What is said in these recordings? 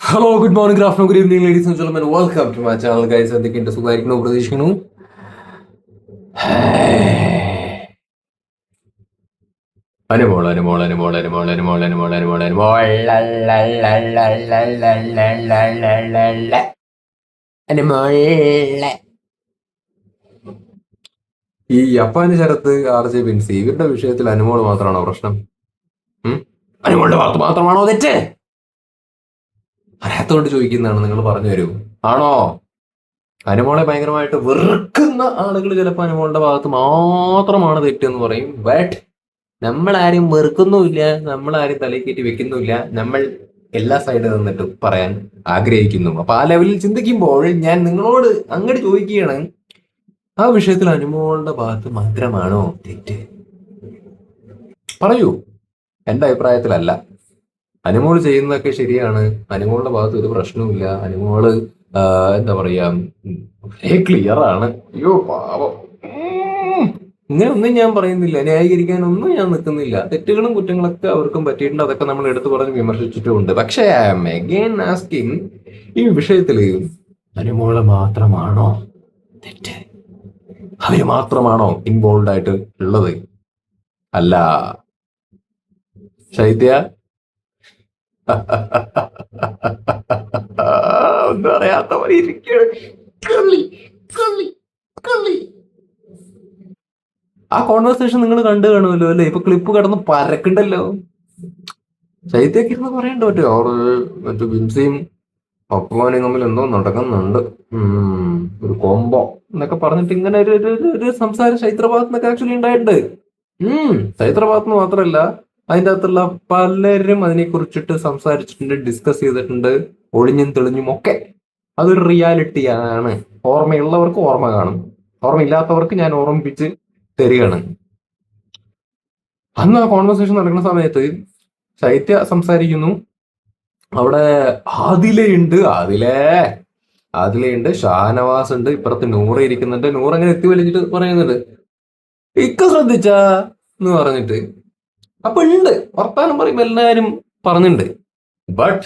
Hello good morning good afternoon good evening ladies and gentlemen welcome to my channel guys എന്തൊക്കെയുണ്ട് അനുമോൾ അനുമോൾ ഈ ജപ്പാന് Sharath R J Binsi ഇവരുടെ വിഷയത്തിൽ അനുമോൾ മാത്രമാണോ പ്രശ്നം? അനുമോളുടെ ഭാഗത്ത് മാത്രമാണോ തെറ്റ്? അറിയാത്തോണ്ട് ചോദിക്കുന്നതാണ് നിങ്ങൾ പറഞ്ഞു തരൂ. ആണോ? അനുമോളെ ഭയങ്കരമായിട്ട് വെറുക്കുന്ന ആളുകൾ ചിലപ്പോൾ അനുമോളുടെ ഭാഗത്ത് മാത്രമാണ് തെറ്റെന്ന് പറയും. ബട്ട് നമ്മളാരും വെറുക്കുന്നുമില്ല നമ്മളാരും തലയിൽ കയറ്റി വെക്കുന്നുമില്ല. നമ്മൾ എല്ലാ സൈഡിൽ നിന്നിട്ട് പറയാൻ ആഗ്രഹിക്കുന്നു. അപ്പൊ ആ ലെവലിൽ ചിന്തിക്കുമ്പോൾ ഞാൻ നിങ്ങളോട് അങ്ങോട്ട് ചോദിക്കുകയാണ് ആ വിഷയത്തിൽ അനുമോളുടെ ഭാഗത്ത് മാത്രമാണോ തെറ്റ്? പറയൂ. എന്റെ അഭിപ്രായത്തിലല്ല. അനുമോൾ ചെയ്യുന്നതൊക്കെ ശരിയാണ്. അനുമോളുടെ ഭാഗത്ത് ഒരു പ്രശ്നവുമില്ല. അനുമോൾ എന്താ പറയാ ക്ലിയർ ആണ്. അയ്യോ പാവം. ഇങ്ങനെ ഒന്നും ഞാൻ പറയുന്നില്ല. ന്യായീകരിക്കാൻ ഒന്നും ഞാൻ നിൽക്കുന്നില്ല. തെറ്റുകളും കുറ്റങ്ങളൊക്കെ അവർക്കും പറ്റിയിട്ടുണ്ട്. അതൊക്കെ നമ്മൾ എടുത്തു പറഞ്ഞ് വിമർശിച്ചിട്ടുമുണ്ട്. പക്ഷേ ഐ ആം അഗെയിൻ ആസ്കിങ് ഈ വിഷയത്തിൽ അനുമോൾ മാത്രമാണോ തെറ്റ്? അവർ മാത്രമാണോ ഇൻവോൾവ് ആയിട്ട് ഉള്ളത്? അല്ല. ശൈത്യ? ഒന്നും അറിയാത്തവർ ഇരിക്കുകയാണ് കള്ളി കള്ളി കള്ളി. ആ കോൺവെർസേഷൻ നിങ്ങൾ കണ്ടു കാണുമല്ലോ അല്ലേ? ഇപ്പൊ ക്ലിപ്പ് കടന്ന് പരക്കണ്ടല്ലോ. ചൈത്യൊക്കെ ഇരുന്ന് പറയണ്ട പറ്റുമോ? അവർ മറ്റു ബിൻസിയും പപ്പുമാനും തമ്മിൽ എന്തോ നടക്കുന്നുണ്ട്. ഒരു കോംബോ എന്നൊക്കെ പറഞ്ഞിട്ട് ഇങ്ങനെ ഒരു ഒരു- സംസാരം ചൈത്രഭാഗത്ത് നിന്നൊക്കെ ആക്ച്വലി ഉണ്ടായിട്ടുണ്ട്. ഉം ചൈത്രഭാഗത്ത് മാത്രല്ല മാത്രമല്ല അതിന്റെ അകത്തുള്ള പലരും അതിനെ കുറിച്ചിട്ട് സംസാരിച്ചിട്ടുണ്ട് ഡിസ്കസ് ചെയ്തിട്ടുണ്ട് ഒളിഞ്ഞും തെളിഞ്ഞും ഒക്കെ. അതൊരു റിയാലിറ്റിയാണ് ഓർമ്മയുള്ളവർക്ക് ഓർമ്മ കാണും. ഓർമ്മയില്ലാത്തവർക്ക് ഞാൻ ഓർമ്മിപ്പിച്ച് തരികയാണ്. അന്ന് ആ കോൺവെർസേഷൻ നടക്കുന്ന സമയത്ത് ശൈത്യ സംസാരിക്കുന്നു. അവിടെ ആദിലയുണ്ട് ആദിലേ. ആദിലയുണ്ട് ഷാനവാസ് ഉണ്ട് ഇപ്പുറത്ത് നൂറ് ഇരിക്കുന്നുണ്ട്. നൂറ് അങ്ങനെ എത്തി വലിച്ചിട്ട് പറയുന്നുണ്ട്. ഇക്ക ശ്രദ്ധിച്ച എന്ന് പറഞ്ഞിട്ട് അപ്പൊ ഉണ്ട്. വർത്താനം പറയും എല്ലാവരും പറഞ്ഞിട്ടുണ്ട് ബട്ട്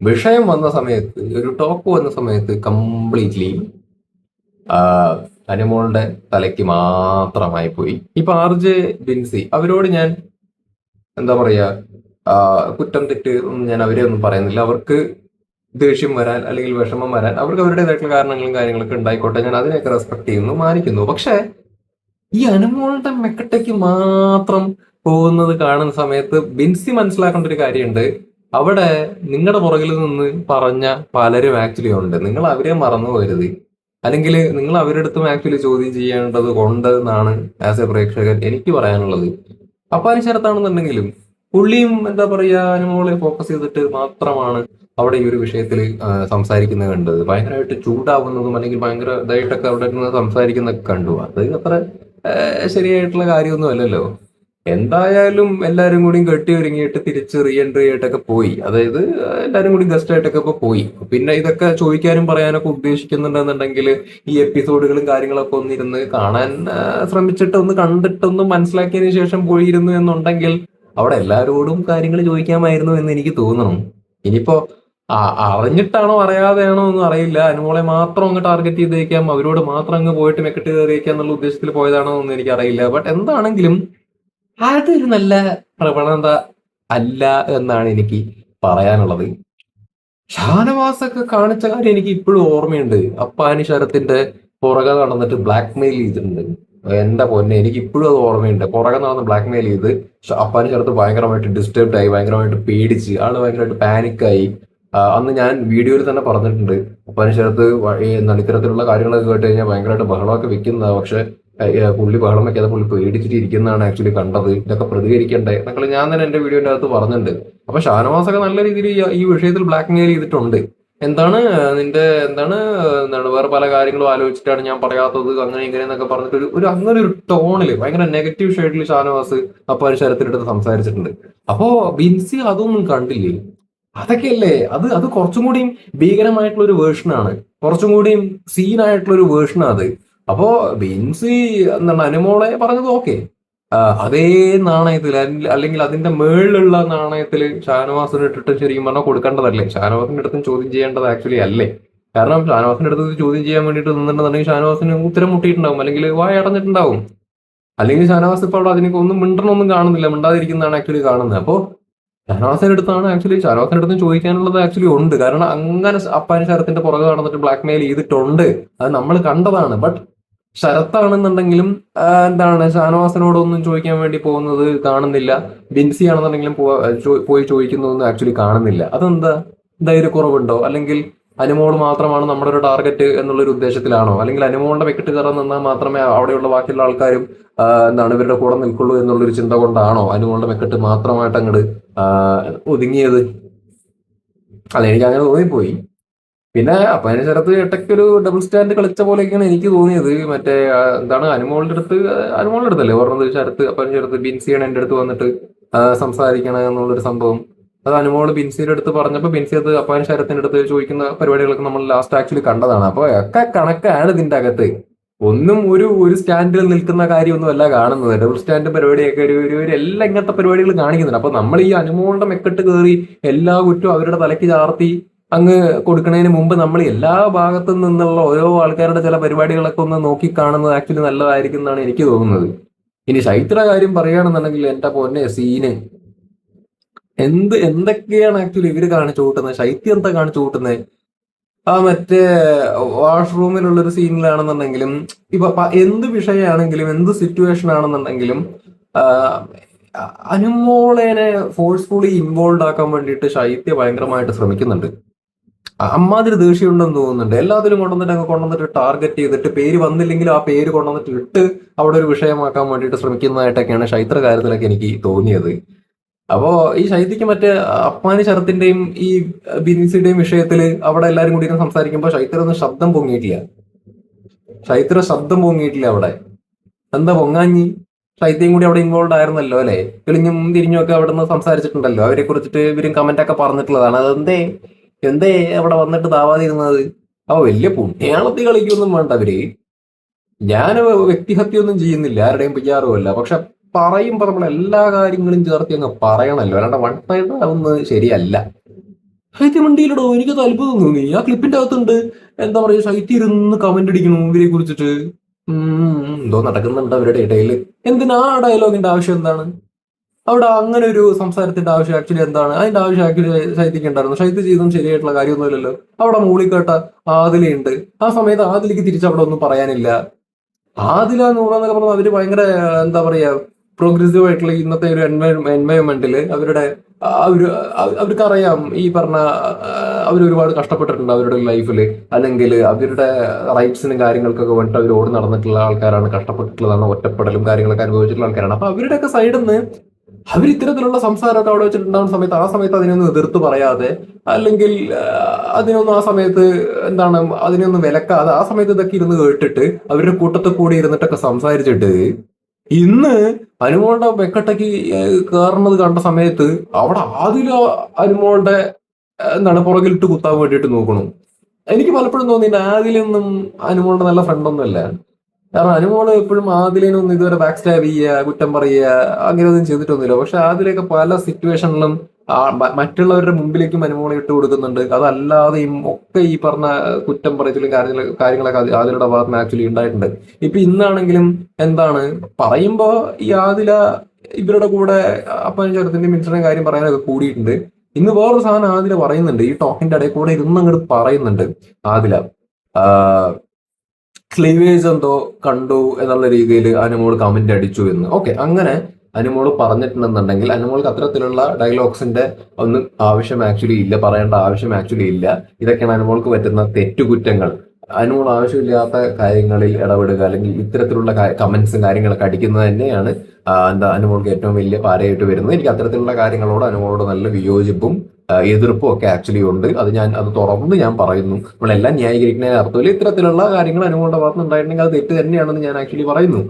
വിഷയം വന്ന സമയത്ത് ഒരു ടോക്ക് വന്ന സമയത്ത് കംപ്ലീറ്റ്ലി അനുമോളുടെ തലയ്ക്ക് മാത്രമായി പോയി. ഇപ്പൊ ആർ ജെ ബിൻസി അവരോട് ഞാൻ എന്താ പറയാ കുറ്റം തെറ്റ് ഒന്നും ഞാൻ അവരെ ഒന്നും പറയുന്നില്ല. അവർക്ക് ദേഷ്യം വരാൻ അല്ലെങ്കിൽ വിഷമം വരാൻ അവർക്ക് അവരുടേതായിട്ടുള്ള കാരണങ്ങളും കാര്യങ്ങളൊക്കെ ഉണ്ടായിക്കോട്ടെ. ഞാൻ അതിനെയൊക്കെ റെസ്പെക്ട് ചെയ്യുന്നു മാനിക്കുന്നു. പക്ഷെ ഈ അനുമോളുടെ മെക്കട്ടയ്ക്ക് മാത്രം പോകുന്നത് കാണുന്ന സമയത്ത് ബിൻസി മനസ്സിലാക്കേണ്ട ഒരു കാര്യമുണ്ട്. അവിടെ നിങ്ങളുടെ പുറകിൽ നിന്ന് പറഞ്ഞ പലരും ആക്ച്വലി ഉണ്ട്. നിങ്ങൾ അവരെ മറന്നു പോകരുത് അല്ലെങ്കിൽ നിങ്ങൾ അവരുടെ അടുത്തും ആക്ച്വലി ചോദ്യം ചെയ്യേണ്ടത് കൊണ്ട് എന്നാണ് ആസ് എ പ്രേക്ഷകൻ എനിക്ക് പറയാനുള്ളത്. അപ്പാനി ശരത്താണെന്നുണ്ടെങ്കിലും പുള്ളിയും എന്താ പറയാ അനുമോളെ ഫോക്കസ് ചെയ്തിട്ട് മാത്രമാണ് അവിടെ ഈ ഒരു വിഷയത്തിൽ സംസാരിക്കുന്നത് കണ്ടത്. ഭയങ്കരമായിട്ട് ചൂടാവുന്നതും അല്ലെങ്കിൽ ഭയങ്കര ഇതായിട്ടൊക്കെ അവിടെ നിന്ന് സംസാരിക്കുന്നതൊക്കെ കണ്ടു. അത് അത്ര ശരിയായിട്ടുള്ള കാര്യമൊന്നും അല്ലല്ലോ എന്തായാലും എല്ലാരും കൂടി കെട്ടി ഒരുങ്ങിയിട്ട് തിരിച്ച് റീ എൻട്രി ആയിട്ടൊക്കെ പോയി. അതായത് എല്ലാവരും കൂടി ഗസ്റ്റ് ആയിട്ടൊക്കെ ഇപ്പൊ പോയി. പിന്നെ ഇതൊക്കെ ചോദിക്കാനും പറയാനൊക്കെ ഉദ്ദേശിക്കുന്നുണ്ടെന്നുണ്ടെങ്കിൽ ഈ എപ്പിസോഡുകളും കാര്യങ്ങളൊക്കെ ഒന്നിരുന്ന് കാണാൻ ശ്രമിച്ചിട്ട് ഒന്ന് കണ്ടിട്ട് ഒന്ന് മനസ്സിലാക്കിയതിനു ശേഷം പോയിരുന്നു എന്നുണ്ടെങ്കിൽ അവിടെ എല്ലാരോടും കാര്യങ്ങൾ ചോദിക്കാമായിരുന്നു എന്ന് എനിക്ക് തോന്നുന്നു ഇനിയിപ്പോ അറിഞ്ഞിട്ടാണോ അറിയാതെയാണോ ഒന്നും അറിയില്ല. അനുമോളെ മാത്രം അങ്ങ് ടാർഗറ്റ് ചെയ്തേക്കാം. അവരോട് മാത്രം അങ്ങ് പോയിട്ട് മെക്കിട്ട് കയറിയേക്കാം എന്നുള്ള ഉദ്ദേശത്തിൽ പോയതാണോ എന്ന് എനിക്കറിയില്ല. ബട്ട് എന്താണെങ്കിലും അതൊരു നല്ല പ്രവണത അല്ല എന്നാണ് എനിക്ക് പറയാനുള്ളത്. ഷാനവാസൊക്കെ കാണിച്ച കാര്യം എനിക്ക് ഇപ്പോഴും ഓർമ്മയുണ്ട്. അപ്പാനി ശരത്തിന്റെ പുറകെ നടന്നിട്ട് ബ്ലാക്ക് മെയിൽ ചെയ്തിട്ടുണ്ട്. എന്റെ പൊന്നെ എനിക്ക് ഇപ്പോഴും അത് ഓർമ്മയുണ്ട്. പുറകെ നടന്ന് ബ്ലാക്ക് മെയിൽ ചെയ്ത് അപ്പാനി ശരത്ത് ഭയങ്കരമായിട്ട് ഡിസ്റ്റർബ്ഡ് ആയി ഭയങ്കരമായിട്ട് പേടിച്ച് ആൾ ഭയങ്കരമായിട്ട് പാനിക്കായി അന്ന് ഞാൻ വീഡിയോയിൽ തന്നെ പറഞ്ഞിട്ടുണ്ട്. അപ്പാനി ശരത്ത് ഈ എന്താണ് കാര്യങ്ങളൊക്കെ കേട്ട് കഴിഞ്ഞാൽ ഭയങ്കരമായിട്ട് ബഹളമൊക്കെ വെക്കുന്നതാണ് പക്ഷെ പുള്ളി ബഹളം വെക്കാതെ പുള്ളി പേടിച്ചിട്ട് ഇരിക്കുന്നതാണ് ആക്ച്വലി കണ്ടത്. ഇതൊക്കെ പ്രതികരിക്കണ്ടേ? എന്നൊക്കെ ഞാൻ തന്നെ എന്റെ വീഡിയോന്റെ അകത്ത് പറഞ്ഞിട്ടുണ്ട്. അപ്പൊ ഷാനവാസൊക്കെ നല്ല രീതിയിൽ ഈ- വിഷയത്തിൽ ബ്ലാക്ക് മെയിൽ ചെയ്തിട്ടുണ്ട്. എന്താണ് നിന്റെ എന്താണ് എന്താണ് വേറെ പല കാര്യങ്ങളും ആലോചിച്ചിട്ടാണ് ഞാൻ പറയാത്തത് അങ്ങനെ ഇങ്ങനെ എന്നൊക്കെ പറഞ്ഞിട്ട് ഒരു ഒരു അങ്ങനെ ഒരു ടോണിൽ ഭയങ്കര നെഗറ്റീവ് ഷെയ്ഡിൽ ഷാനവാസ് അപ്പൊ ശരത്തിനടുത്ത് സംസാരിച്ചിട്ടുണ്ട്. അപ്പോ ബിൻസി അതൊന്നും കണ്ടില്ലേ? അതൊക്കെയല്ലേ? അത് അത് കുറച്ചും കൂടിയും ഭീകരമായിട്ടുള്ള ഒരു വേർഷനാണ് കുറച്ചും കൂടിയും സീനായിട്ടുള്ള ഒരു വേർഷനാണ് അത്. അപ്പോ ബിൻസി എന്താണ് അനുമോളെ പറഞ്ഞത് ഓക്കെ. അതേ നാണയത്തിൽ അല്ലെങ്കിൽ അതിന്റെ മേളിലുള്ള നാണയത്തിൽ ഷാനവാസിന് ഇട്ടിട്ട് ശരിക്കും പറഞ്ഞാൽ കൊടുക്കേണ്ടതല്ലേ? ഷാനവാസിന്റെ അടുത്തും ചോദ്യം ചെയ്യേണ്ടത് ആക്ച്വലി അല്ലേ? കാരണം ഷാനവാസിന്റെ അടുത്ത് ചോദ്യം ചെയ്യാൻ വേണ്ടിയിട്ട് നിന്നിട്ടുണ്ടെങ്കിൽ ഷാനവാസിന് ഉത്തരം മുട്ടിയിട്ടുണ്ടാവും അല്ലെങ്കിൽ വായ അടഞ്ഞിട്ടുണ്ടാവും. അല്ലെങ്കിൽ ഷാനവാസ് ഇപ്പോൾ അവിടെ അതിനൊക്കെ ഒന്നും മിണ്ടണമൊന്നും കാണുന്നില്ല മിണ്ടാതിരിക്കുന്നതാണ് ആക്ച്വലി കാണുന്നത്. അപ്പോൾ ഷാനവാസിന്റെ അടുത്താണ് ആക്ച്വലി ഷാനവാസിന്റെ അടുത്തും ചോദിക്കാനുള്ളത് ആക്ച്വലി ഉണ്ട്. കാരണം അങ്ങനെ അപ്പാനി ശരത്തിന്റെ പുറകെ നടന്നിട്ട് ബ്ലാക്ക് മെയിൽ ചെയ്തിട്ടുണ്ട്. അത് നമ്മൾ കണ്ടതാണ്. ബട്ട് ശരത്താണെന്നുണ്ടെങ്കിലും എന്താണ് ഷാനവാസിനോടൊന്നും ചോദിക്കാൻ വേണ്ടി പോകുന്നത് കാണുന്നില്ല. ബിൻസി ആണെന്നുണ്ടെങ്കിലും പോയി ചോദിക്കുന്നതൊന്നും ആക്ച്വലി കാണുന്നില്ല. അതെന്താ? ധൈര്യക്കുറവുണ്ടോ? അല്ലെങ്കിൽ അനുമോൾ മാത്രമാണ് നമ്മുടെ ഒരു ടാർഗറ്റ് എന്നുള്ളൊരു ഉദ്ദേശത്തിലാണോ? അല്ലെങ്കിൽ അനുമോളിന്റെ വെക്കിട്ട് കയറാൻ നിന്നാൽ മാത്രമേ അവിടെയുള്ള ബാക്കിയുള്ള ആൾക്കാരും എന്താണ് ഇവരുടെ കൂടെ നിൽക്കുള്ളൂ എന്നുള്ളൊരു ചിന്ത കൊണ്ടാണോ അനുമോളുടെ വെക്കിട്ട് മാത്രമായിട്ട് അങ്ങോട്ട് ഒതുങ്ങിയത്? അല്ല എനിക്ക് അങ്ങനെ തോന്നിപ്പോയി. പിന്നെ അപ്പൊ അതിന് ശരത്ത് ഇടയ്ക്കൊരു ഡബിൾ സ്റ്റാൻഡ് കളിച്ച പോലെയൊക്കെയാണ് എനിക്ക് തോന്നിയത്. മറ്റേ എന്താണ് അനുമോളുടെ അടുത്ത് അനുമോളുടെ അടുത്തല്ലേ? പറഞ്ഞത് ശരത്ത് അപ്പൊ അതിന് ശരത്ത് ബിൻസിയാണ് എന്റെ അടുത്ത് വന്നിട്ട് സംസാരിക്കണം എന്നുള്ളൊരു സംഭവം. അത് അനുമോൾ ബിൻസിയുടെ അടുത്ത് പറഞ്ഞപ്പോൾ ബിൻസി അത് അപ്പാൻ ശരത്തിന്റെ അടുത്ത് ചോദിക്കുന്ന പരിപാടികളൊക്കെ നമ്മൾ ലാസ്റ്റ് ആക്ച്വലി കണ്ടതാണ്. അപ്പൊ ഒക്കെ കണക്കാണ് ഇതിന്റെ അകത്ത്. ഒന്നും ഒരു ഒരു സ്റ്റാൻഡിൽ നിൽക്കുന്ന കാര്യമൊന്നും അല്ല കാണുന്നത്. ഡബിൾ സ്റ്റാൻഡ് പരിപാടിയൊക്കെ ഒരു ഒരു ഒരു എല്ലാ ഇങ്ങനത്തെ പരിപാടികൾ കാണിക്കുന്നുണ്ട്. അപ്പൊ നമ്മൾ ഈ അനുമോളുടെ മെക്കെട്ട് കയറി എല്ലാ കുറ്റവും അവരുടെ തലയ്ക്ക് ചാർത്തി അങ്ങ് കൊടുക്കുന്നതിന് മുമ്പ് നമ്മൾ എല്ലാ ഭാഗത്തു നിന്നുള്ള ഓരോ ആൾക്കാരുടെ ചില പരിപാടികളൊക്കെ ഒന്ന് നോക്കി കാണുന്നത് ആക്ച്വലി നല്ലതായിരിക്കും എന്നാണ് എനിക്ക് തോന്നുന്നത്. ഇനി ശൈത്ര കാര്യം പറയുകയാണെന്നുണ്ടെങ്കിൽ എന്റെ പൊന്നെ സീന്. എന്ത് എന്തൊക്കെയാണ് ആക്ച്വലി ഇവർ കാണിച്ചു കൂട്ടുന്നത്? ശൈത്യം എന്താ കാണിച്ചു കൂട്ടുന്നത്? ആ മറ്റേ വാഷ്റൂമിലുള്ള ഒരു സീനിലാണെന്നുണ്ടെങ്കിലും ഇപ്പൊ എന്ത് വിഷയമാണെങ്കിലും എന്ത് സിറ്റുവേഷൻ ആണെന്നുണ്ടെങ്കിലും അനുമോളേനെ ഫോഴ്സ്ഫുള്ളി ഇൻവോൾവ് ആക്കാൻ വേണ്ടിയിട്ട് ശൈത്യ ഭയങ്കരമായിട്ട് ശ്രമിക്കുന്നുണ്ട്. അമ്മാതിരി ദേഷ്യമുണ്ടെന്ന് തോന്നുന്നുണ്ട്. എല്ലാത്തിലും കൊണ്ടുവന്നിട്ട് അങ്ങ് കൊണ്ടുവന്നിട്ട് ടാർഗറ്റ് ചെയ്തിട്ട് പേര് വന്നില്ലെങ്കിലും ആ പേര് കൊണ്ടുവന്നിട്ട് ഇട്ട് അവിടെ ഒരു വിഷയമാക്കാൻ വേണ്ടിയിട്ട് ശ്രമിക്കുന്നതായിട്ടൊക്കെയാണ് ശൈത്ര കാര്യത്തിലൊക്കെ എനിക്ക് തോന്നിയത്. അപ്പോ ഈ ശൈത്യക്ക് മറ്റേ അപ്പാനി ശരത്തിന്റെയും ഈ ബിനിസിന്റെയും വിഷയത്തിൽ അവിടെ എല്ലാരും കൂടി ഇരുന്ന് സംസാരിക്കുമ്പോൾ ശൈത്ര ഒന്നും ശബ്ദം പൊങ്ങിയിട്ടില്ല. ശൈത്ര ശബ്ദം പൊങ്ങിയിട്ടില്ല അവിടെ. എന്താ പൊങ്ങാഞ്ഞി? ശൈത്യം കൂടി അവിടെ ഇൻവോൾവ് ആയിരുന്നല്ലോ അല്ലെ? കിളിഞ്ഞും തിരിഞ്ഞും ഒക്കെ അവിടെ നിന്ന് സംസാരിച്ചിട്ടുണ്ടല്ലോ. അവരെ കുറിച്ചിട്ട് ഇവരും കമന്റ് ഒക്കെ പറഞ്ഞിട്ടുള്ളതാണ്. അതെന്തേ? എന്തേ അവിടെ വന്നിട്ട് താവാതിരുന്നത്? അവ വലിയ പുണ്യാളത്തി കളിക്കൊന്നും വേണ്ട അവർ. ഞാൻ വ്യക്തിഹത്യൊന്നും ചെയ്യുന്നില്ല ആരുടെയും പിയ്യാറുമല്ല പക്ഷെ പറയുമ്പോ നമ്മൾ എല്ലാ കാര്യങ്ങളും ചേർത്തി അങ്ങ് പറയണല്ലോ. അല്ലാണ്ട് വൺ സൈഡ് ശരിയല്ല. ശൈത്യ വണ്ടിയിലടോ എനിക്ക് അത്ഭുതം തോന്നി. ആ ക്ലിപ്പിന്റെ അകത്തുണ്ട് എന്താ പറയുക ശൈത്യം ഇരുന്ന് കമന്റ് അടിക്കണു ഇവരെ കുറിച്ചിട്ട്. എന്തോ നടക്കുന്നുണ്ട് അവരുടെ ഇടയിൽ എന്തിനാ ഡയലോഗിന്റെ ആവശ്യം എന്താണ്? അവിടെ അങ്ങനെ ഒരു സംസാരത്തിന്റെ ആവശ്യം ആക്ച്വലി എന്താണ്? അതിന്റെ ആവശ്യം ആക്ച്വലി ശൈത്യക്ക് ഉണ്ടായിരുന്നു ശൈത്യ ചെയ്തും ശരിയായിട്ടുള്ള കാര്യമൊന്നുമില്ലല്ലോ. അവിടെ മൂളിക്കേട്ട ആദിലുണ്ട് ആ സമയത്ത് ആദിലേക്ക് തിരിച്ച് അവിടെ ഒന്നും പറയാനില്ല. ആദില നൂറെന്നൊക്കെ പറഞ്ഞാൽ അവർ ഭയങ്കര എന്താ പറയാ പ്രോഗ്രസീവ് ആയിട്ടുള്ള ഇന്നത്തെ ഒരു എൻവയോൺമെന്റിൽ അവരുടെ ആ ഒരു അവ- അവർക്കറിയാം ഈ പറഞ്ഞ അവർ ഒരുപാട് കഷ്ടപ്പെട്ടിട്ടുണ്ട് അവരുടെ ലൈഫിൽ അല്ലെങ്കിൽ അവരുടെ റൈറ്റ്സിനും കാര്യങ്ങൾക്കൊക്കെ വേണ്ടിയിട്ട് അവർ ഓടി നടന്നിട്ടുള്ള ആൾക്കാരാണ് കഷ്ടപ്പെട്ടിട്ടുള്ളതാണ് ഒറ്റപ്പെടലും കാര്യങ്ങളൊക്കെ അനുഭവിച്ചിട്ടുള്ള ആൾക്കാരാണ്. അപ്പൊ അവരുടെയൊക്കെ സൈഡിൽ നിന്ന് അവർ ഇത്തരത്തിലുള്ള സംസാരമൊക്കെ അവിടെ വെച്ചിട്ടുണ്ടാകുന്ന സമയത്ത് ആ സമയത്ത് അതിനൊന്നും എതിർത്ത് പറയാതെ അല്ലെങ്കിൽ അതിനൊന്നും ആ സമയത്ത് എന്താണ് അതിനൊന്നും വിലക്കാതെ ആ സമയത്ത് ഇതൊക്കെ ഇരുന്ന് കേട്ടിട്ട് അവരുടെ കൂട്ടത്തിൽ കൂടി ഇരുന്നിട്ടൊക്കെ സംസാരിച്ചിട്ട് ഇന്ന് അനുമോളുടെ വെക്കട്ടയ്ക്ക് കയറുന്നത് കണ്ട സമയത്ത് അവിടെ ആദ്യം അനുമോളുടെ എന്താണ് പുറകിലിട്ട് കുത്താൻ വേണ്ടിയിട്ട് നോക്കണു. എനിക്ക് പലപ്പോഴും തോന്നിയിട്ട് ആദിലൊന്നും അനുമോളുടെ നല്ല ഫ്രണ്ടൊന്നുമല്ല കാരണം അനുമോൾ എപ്പോഴും ആദിലേനൊന്നും ഇതുവരെ ബാക്ക് സ്റ്റാബ് ചെയ്യുക കുറ്റം പറയുക അങ്ങനെയൊന്നും ചെയ്തിട്ടൊന്നുമില്ല. പക്ഷെ ആദിലൊക്കെ പല സിറ്റുവേഷനിലും മറ്റുള്ളവരുടെ മുമ്പിലേക്കും അനുമോളെ ഇട്ട് കൊടുക്കുന്നുണ്ട്. അതല്ലാതെയും ഒക്കെ ഈ പറഞ്ഞ കുറ്റം പറയത്തിലും കാര്യങ്ങൾ കാര്യങ്ങളൊക്കെ ആദി- ആദിലയുടെ ഭാഗത്ത് നിന്ന് ആക്ച്വലി ഉണ്ടായിട്ടുണ്ട്. ഇപ്പൊ ഇന്നാണെങ്കിലും എന്താണ്? പറയുമ്പോ ഈ ആദില ഇവരുടെ കൂടെ അപ്പൻ ചേർത്തിന്റെ മിനിസ്റ്ററിന്റെ കാര്യം പറയാനൊക്കെ കൂടിയിട്ടുണ്ട്. ഇന്ന് വേറൊരു സാധനം ആദില പറയുന്നുണ്ട്. ഈ ടോക്കിന്റെ ഇടയിൽ കൂടെ ഇരുന്ന് അങ്ങോട്ട് പറയുന്നുണ്ട്. ആദില ക്ലീവേജ് എന്തോ കണ്ടു എന്നുള്ള രീതിയിൽ അനുമോൾ കമന്റ് അടിച്ചു എന്ന്. ഓക്കെ അങ്ങനെ അനുമോൾ പറഞ്ഞിട്ടുണ്ടെന്നുണ്ടെങ്കിൽ അനുമോൾക്ക് അത്തരത്തിലുള്ള ഡയലോഗ്സിന്റെ ഒന്നും ആവശ്യം ആക്ച്വലി ഇല്ല പറയേണ്ട ആവശ്യം ആക്ച്വലി ഇല്ല. ഇതൊക്കെയാണ് അനുമോൾക്ക് പറ്റുന്ന തെറ്റുകുറ്റങ്ങൾ. അനുമോൾ ആവശ്യമില്ലാത്ത കാര്യങ്ങളിൽ ഇടപെടുക അല്ലെങ്കിൽ ഇത്തരത്തിലുള്ള കമന്റ്സും കാര്യങ്ങളൊക്കെ അടിക്കുന്നത് തന്നെയാണ് എന്താ അനുമോൾക്ക് ഏറ്റവും വലിയ പാരയായിട്ട് വരുന്നത്. എനിക്ക് അത്തരത്തിലുള്ള കാര്യങ്ങളോട് അനുമോളോട് നല്ല വിയോജിപ്പും ആ, എതിർപ്പും ഒക്കെ ആക്ച്വലി ഉണ്ട്. അത് ഞാൻ അത് തുറന്ന് ഞാൻ പറയുന്നു. നമ്മളെല്ലാം ന്യായീകരിക്കുന്നതിന് അർത്ഥത്തിൽ ഇത്തരത്തിലുള്ള കാര്യങ്ങൾ അനുഭവങ്ങളുടെ ഭാഗത്ത് ഉണ്ടായിട്ടുണ്ടെങ്കിൽ അത് തെറ്റ് തന്നെയാണെന്ന് ഞാൻ ആക്ച്വലി പറയുന്നു.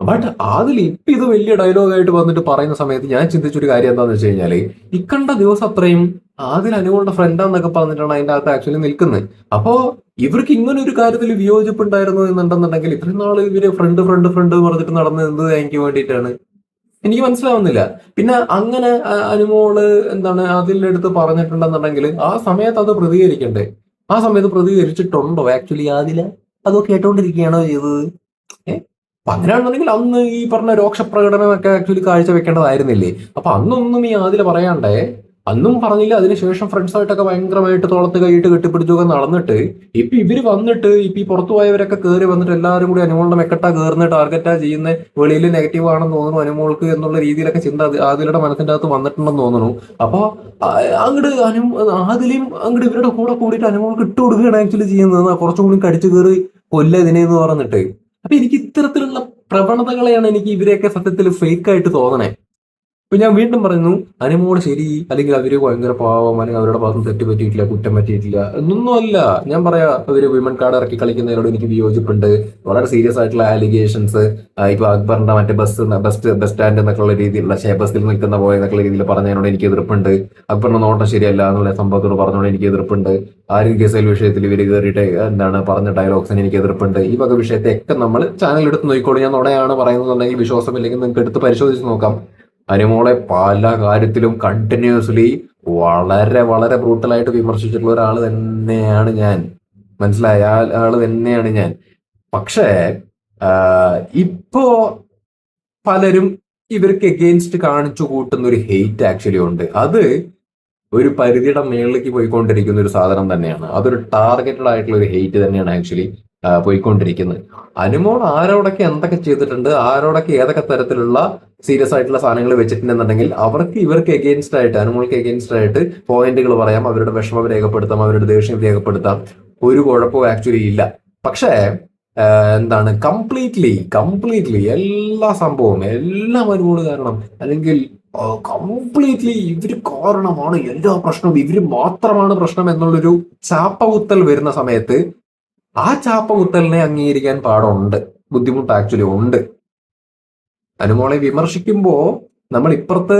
ബട്ട് അതിൽ ഇപ്പൊ ഇത് വലിയ ഡയലോഗായിട്ട് വന്നിട്ട് പറയുന്ന സമയത്ത് ഞാൻ ചിന്തിച്ചൊരു കാര്യം എന്താണെന്ന് വെച്ച് കഴിഞ്ഞാൽ ഇക്കണ്ട ദിവസം അത്രയും ആദിൽ അനുമോളുടെ ഫ്രണ്ടാന്നൊക്കെ പറഞ്ഞിട്ടാണ് അതിന്റെ അകത്ത് ആക്ച്വലി നിൽക്കുന്നത് അപ്പോ ഇവർക്ക് ഇങ്ങനെ ഒരു കാര്യത്തിൽ വിയോജിപ്പ് ഉണ്ടായിരുന്നു എന്നുണ്ടെന്നുണ്ടെങ്കിൽ ഇത്രയും നാൾ ഇവർ ഫ്രണ്ട് ഫ്രണ്ട് ഫ്രണ്ട് പറഞ്ഞിട്ട് നടന്നത് എന്ത് എനിക്ക് വേണ്ടിയിട്ടാണ്? എനിക്ക് മനസ്സിലാവുന്നില്ല. പിന്നെ അങ്ങനെ അനുമോൾ എന്താണ് അതിലെടുത്ത് പറഞ്ഞിട്ടുണ്ടെന്നുണ്ടെങ്കിൽ ആ സമയത്ത് അത് പ്രതികരിക്കണ്ടേ? ആ സമയത്ത് പ്രതികരിച്ചിട്ടുണ്ടോ? ആക്ച്വലി അതിൽ അതോ കേട്ടോണ്ടിരിക്കുകയാണോ ചെയ്തത്? ഏഹ് അപ്പൊ അങ്ങനെയാണെന്നുണ്ടെങ്കിൽ അന്ന് ഈ പറഞ്ഞ രോക്ഷപ്രകടനമൊക്കെ ആക്ച്വലി കാഴ്ച വെക്കേണ്ടതായിരുന്നില്ലേ അപ്പൊ അന്നൊന്നും ഈ ആദില പറയാണ്ടേ? അന്നും പറഞ്ഞില്ല അതിനുശേഷം ഫ്രണ്ട്സായിട്ടൊക്കെ ഭയങ്കരമായിട്ട് തോളത്ത് കൈയിട്ട് കെട്ടിപ്പിടിച്ചൊക്കെ നടന്നിട്ട് ഇപ്പൊ ഇവർ വന്നിട്ട് ഇപ്പൊ ഈ പുറത്തു പോയവരൊക്കെ കയറി വന്നിട്ട് എല്ലാവരും കൂടി അനുമോളുടെ മെക്കട്ടാ കയറുന്ന ടാർഗറ്റാ ചെയ്യുന്ന വെളിയിൽ നെഗറ്റീവ് ആണെന്ന് തോന്നുന്നു അനുമോൾക്ക് എന്നുള്ള രീതിയിലൊക്കെ ചിന്ത ആദിലയുടെ മനസ്സിന്റെ അകത്ത് വന്നിട്ടുണ്ടെന്ന് തോന്നുന്നു. അപ്പൊ അങ്ങട് അനു ആദിലയും അങ്ങോട്ട് ഇവരുടെ കൂടെ കൂടിയിട്ട് അനുമോൾക്ക് ഇട്ട് കൊടുക്കുകയാണ് ആക്ച്വലി ചെയ്യുന്നത്. കുറച്ചും കൂടി കടിച്ചു കയറി കൊല്ല ഇതിനെ എന്ന് പറഞ്ഞിട്ട്. അപ്പൊ എനിക്ക് ഇത്തരത്തിലുള്ള പ്രവണതകളെയാണ് എനിക്ക് ഇവരെയൊക്കെ സത്യത്തിൽ ഫേക്ക് ആയിട്ട് തോന്നണേ. ഇപ്പൊ ഞാൻ വീണ്ടും പറയുന്നു അനുമോട് ശരി അല്ലെങ്കിൽ അവർ ഭയങ്കര പാവം അല്ലെങ്കിൽ അവരുടെ ഭാഗത്ത് തെറ്റ് പറ്റിയിട്ടില്ല കുറ്റം പറ്റിയിട്ടില്ല എന്നൊന്നും അല്ല ഞാൻ പറയാ അവർ വിമൻ കാർഡ് ഇറക്കി കളിക്കുന്നതിനോട് എനിക്ക് വിയോജിപ്പുണ്ട്. വളരെ സീരിയസ് ആയിട്ടുള്ള ആലിഗേഷൻസ് ഇപ്പൊ അക്ബറിന്റെ മറ്റേ ബസ് ബസ് ബസ് സ്റ്റാൻഡ് എന്നൊക്കെയുള്ള രീതിയിലുള്ള ഷേ ബസ്സിൽ നിൽക്കുന്ന പോലെ എന്നൊക്കെയുള്ള രീതിയിൽ പറഞ്ഞതിനോട് എനിക്ക് എതിർപ്പുണ്ട്. അക്ബറിന്റെ നോട്ടം ശരിയല്ല എന്നുള്ള സംഭവത്തോട് പറഞ്ഞോണ്ട് എനിക്ക് എതിർപ്പുണ്ട്. ആരോഗ്യ കേസൽ വിഷയത്തിൽ ഇവർ കയറിയിട്ട് എന്താണ് പറഞ്ഞ ഡയലോഗ്സിന് എനിക്ക് എതിർപ്പുണ്ട്. ഈ വക വിഷയത്തെ ഒക്കെ നമ്മൾ ചാനൽ എടുത്ത് നോക്കിക്കോളൂ. ഞാൻ നുണയാണ് പറയുന്നുണ്ടെങ്കിൽ വിശ്വാസമില്ലെങ്കിൽ നിങ്ങൾക്ക് എടുത്ത് പരിശോധിച്ച് നോക്കാം. അനുമോളെ പല കാര്യത്തിലും കണ്ടിന്യൂസ്ലി വളരെ വളരെ ബ്രൂട്ടലായിട്ട് വിമർശിച്ചിട്ടുള്ള ഒരാൾ തന്നെയാണ് ഞാൻ. മനസ്സിലായ? ആൾ തന്നെയാണ് ഞാൻ. പക്ഷേ ഇപ്പോ പലരും ഇവർക്ക് എഗെയിൻസ്റ്റ് കാണിച്ചു കൂട്ടുന്ന ഒരു ഹെയ്റ്റ് ആക്ച്വലി ഉണ്ട്. അത് ഒരു പരിധിയുടെ മേളിലേക്ക് പോയിക്കൊണ്ടിരിക്കുന്ന ഒരു സാധനം തന്നെയാണ്. അതൊരു ടാർഗറ്റഡ് ആയിട്ടുള്ള ഒരു ഹെയ്റ്റ് തന്നെയാണ് ആക്ച്വലി പോയിക്കൊണ്ടിരിക്കുന്നത്. അനുമോൾ ആരോടൊക്കെ എന്തൊക്കെ ചെയ്തിട്ടുണ്ട് ആരോടൊക്കെ ഏതൊക്കെ തരത്തിലുള്ള സീരിയസ് ആയിട്ടുള്ള സാധനങ്ങൾ വെച്ചിട്ടുണ്ടെന്നുണ്ടെങ്കിൽ അവർക്ക് ഇവർക്ക് എഗെയിൻസ്റ്റ് ആയിട്ട് അനുമോൾക്ക് എഗെയിൻസ്റ്റ് ആയിട്ട് പോയിന്റുകൾ പറയാം അവരുടെ വിഷമം രേഖപ്പെടുത്താം അവരുടെ ദേഷ്യം രേഖപ്പെടുത്താം. ഒരു കുഴപ്പവും ആക്ച്വലി ഇല്ല. പക്ഷേ എന്താണ് കംപ്ലീറ്റ്ലി കംപ്ലീറ്റ്ലി എല്ലാ സംഭവവും എല്ലാം അനുമോൾ കാരണം അല്ലെങ്കിൽ കംപ്ലീറ്റ്ലി ഇവർ കാരണമാണ് എല്ലാ പ്രശ്നവും ഇവർ മാത്രമാണ് പ്രശ്നം എന്നുള്ളൊരു ചാപ്പകുത്തൽ വരുന്ന സമയത്ത് ആ ചാപ്പകുത്തലിനെ അംഗീകരിക്കാൻ പാടുണ്ട് ബുദ്ധിമുട്ട് ആക്ച്വലി ഉണ്ട്. അനുമോളെ വിമർശിക്കുമ്പോ നമ്മൾ ഇപ്പുറത്ത്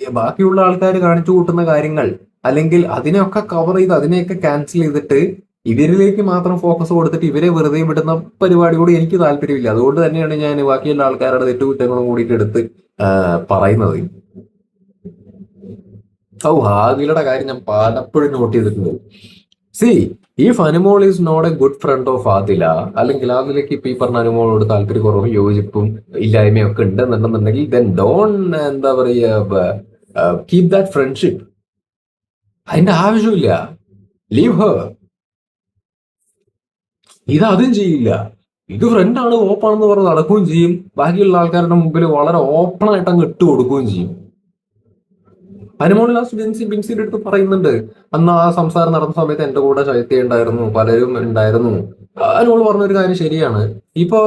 ബാക്കിയുള്ള ആൾക്കാർ കാണിച്ചു കൂട്ടുന്ന കാര്യങ്ങൾ അല്ലെങ്കിൽ അതിനെയൊക്കെ കവർ ചെയ്ത് അതിനെയൊക്കെ ക്യാൻസൽ ചെയ്തിട്ട് ഇവരിലേക്ക് മാത്രം ഫോക്കസ് കൊടുത്തിട്ട് ഇവരെ വെറുതെ വിടുന്ന പരിപാടിയോട് എനിക്ക് താല്പര്യമില്ല. അതുകൊണ്ട് തന്നെയാണ് ഞാൻ ബാക്കിയുള്ള ആൾക്കാരുടെ തെറ്റുകുറ്റങ്ങളും കൂടിയിട്ട് എടുത്ത് പറയുന്നത്. ഔ ഹാദിലയുടെ കാര്യം ഞാൻ പലപ്പോഴും നോട്ട് ചെയ്തിട്ടുണ്ട്. See if Anumol is not a good friend of Adila അല്ലെങ്കിൽ ആദിലേക്ക് ഇപ്പൊ ഈ പറഞ്ഞ അനുമോളോട് താല്പര്യക്കുറവും യോജിപ്പും ഇല്ലായ്മയും ഒക്കെ ഉണ്ടെന്നുണ്ടെന്നുണ്ടെങ്കിൽ ദെൻ ഡോൺ എന്താ പറയുക കീപ് ദാറ്റ് ഫ്രണ്ട്ഷിപ്പ് അതിന്റെ ആവശ്യമില്ല. ലീവ് ഹർ ഇത് അതും ചെയ്യില്ല. ഇത് ഫ്രണ്ടാണ് ഓപ്പാണെന്ന് പറഞ്ഞ് നടക്കുകയും ചെയ്യും. ബാക്കിയുള്ള ആൾക്കാരുടെ മുമ്പിൽ വളരെ ഓപ്പൺ ആയിട്ട് അങ്ങ് ഇട്ട് കൊടുക്കുകയും ചെയ്യും. അനുമോൾ ലാസ്റ്റ് ബിൻസി ബിൻസിയുടെ അടുത്ത് പറയുന്നുണ്ട്. അന്ന് ആ സംസാരം നടന്ന സമയത്ത് എന്റെ കൂടെ ചൈത്യ ഉണ്ടായിരുന്നു പലരും ഉണ്ടായിരുന്നു. അനുമോൾ പറഞ്ഞൊരു കാര്യം ശരിയാണ്. ഇപ്പൊ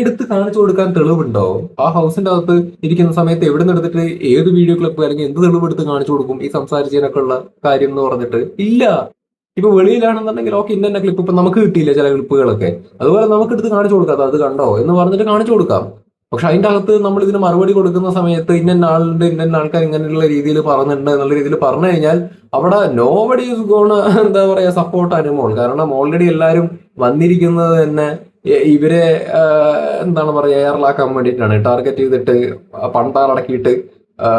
എടുത്ത് കാണിച്ചു കൊടുക്കാൻ തെളിവുണ്ടോ? ആ ഹൗസിന്റെ അകത്ത് ഇരിക്കുന്ന സമയത്ത് എവിടെ നിന്ന് എടുത്തിട്ട് ഏത് വീഡിയോ ക്ലിപ്പ് അല്ലെങ്കിൽ എന്ത് തെളിവ് എടുത്ത് കാണിച്ചു കൊടുക്കും ഈ സംസാരിച്ചതിനൊക്കെ ഉള്ള കാര്യം എന്ന് പറഞ്ഞിട്ട്? ഇല്ല. ഇപ്പൊ വെളിയിലാണെന്നുണ്ടെങ്കിൽ ഓക്കെ ഇന്ന ക്ലിപ്പ് ഇപ്പൊ നമുക്ക് കിട്ടിയില്ല ചില ക്ലിപ്പുകളൊക്കെ. അതുപോലെ നമുക്ക് എടുത്ത് കാണിച്ചു കൊടുക്കാം. അത് കണ്ടോ എന്ന് പറഞ്ഞിട്ട് കാണിച്ചു കൊടുക്കാം. പക്ഷെ അതിന്റെ അകത്ത് നമ്മൾ ഇതിന് മറുപടി കൊടുക്കുന്ന സമയത്ത് ഇന്ന ആളുണ്ട് ഇന്ന ആൾക്കാർ ഇങ്ങനെയുള്ള രീതിയിൽ പറഞ്ഞിട്ടുണ്ട് എന്നുള്ള രീതിയിൽ പറഞ്ഞു കഴിഞ്ഞാൽ അവിടെ നോബഡി ഈസ് ഗോണ എന്താ പറയാ സപ്പോർട്ട് അനുമോൾ. കാരണം ഓൾറെഡി എല്ലാവരും വന്നിരിക്കുന്നത് തന്നെ ഇവരെ എന്താണ് പറയാ എയറിലാക്കാൻ വേണ്ടിയിട്ടാണ്. ടാർഗറ്റ് ചെയ്തിട്ട് പണ്ടാറടക്കിയിട്ട്